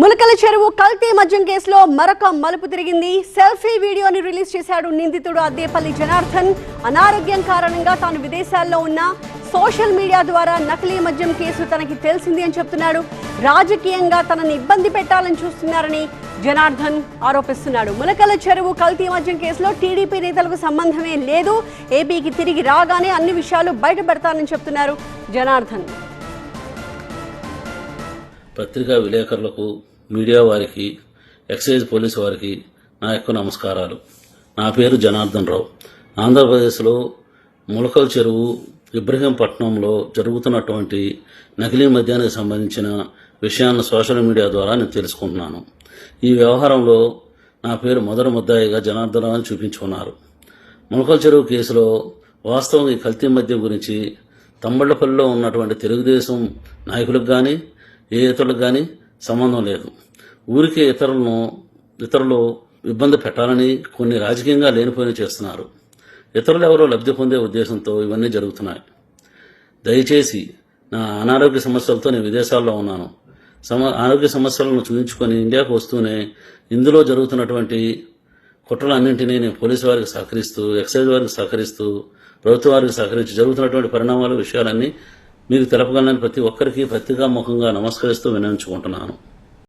ములకల చెరువు కల్తీ మద్యం కేసులో మరొక మలుపు తిరిగింది. సెల్ఫీ వీడియోని రిలీజ్ చేశాడు నిందితుడు అద్దేపల్లి జనార్దన్. అనారోగ్యం కారణంగా తాను విదేశాల్లో ఉన్న సోషల్ మీడియా ద్వారా నకిలీ మద్యం కేసు తనకి తెలిసింది అని చెప్తున్నాడు. రాజకీయంగా తనని ఇబ్బంది పెట్టాలని చూస్తున్నారని జనార్దన్ ఆరోపిస్తున్నాడు. ములకల చెరువు కల్తీ మద్యం కేసులో టీడీపీ నేతలకు సంబంధమే లేదు. ఏపీకి తిరిగి రాగానే అన్ని విషయాలు బయటపెడతానని చెప్తున్నారు జనార్దన్. పత్రికా విలేకరులకు మీడియా వారికి ఎక్సైజ్ పోలీసు వారికి నా యొక్క నమస్కారాలు. నా పేరు జనార్దన్ రావు. ఆంధ్రప్రదేశ్లో ములకల్ చెరువు ఇబ్రహీంపట్నంలో జరుగుతున్నటువంటి నకిలీ మద్యానికి సంబంధించిన విషయాన్ని సోషల్ మీడియా ద్వారా నేను తెలుసుకుంటున్నాను. ఈ వ్యవహారంలో నా పేరు మొదటి ముద్దాయిగా జనార్దన్ రావు అని చూపించుకున్నారు. ములకల చెరువు కేసులో వాస్తవం ఈ కల్తీ మద్యం గురించి తమ్మళ్ళపల్లిలో ఉన్నటువంటి తెలుగుదేశం నాయకులకు కానీ ఏ ఇతరులకు కానీ సంబంధం లేదు. ఊరికే ఇతరులను ఇతరులు ఇబ్బంది పెట్టాలని కొన్ని రాజకీయంగా లేనిపోయిన చేస్తున్నారు. ఇతరులు ఎవరో లబ్ధి పొందే ఉద్దేశంతో ఇవన్నీ జరుగుతున్నాయి. దయచేసి నా అనారోగ్య సమస్యలతో నేను విదేశాల్లో ఉన్నాను. సమ ఆరోగ్య సమస్యలను చూపించుకొని ఇండియాకు వస్తూనే ఇందులో జరుగుతున్నటువంటి కుట్రలన్నింటినీ నేను పోలీసు వారికి సహకరిస్తూ ఎక్సైజ్ వారికి సహకరిస్తూ ప్రభుత్వ వారికి సహకరించి జరుగుతున్నటువంటి పరిణామాలు విషయాలన్నీ మీకు తెలపగలని ప్రతి ఒక్కరికి పత్రికాముఖంగా నమస్కరిస్తూ వినియోగించుకుంటున్నాను.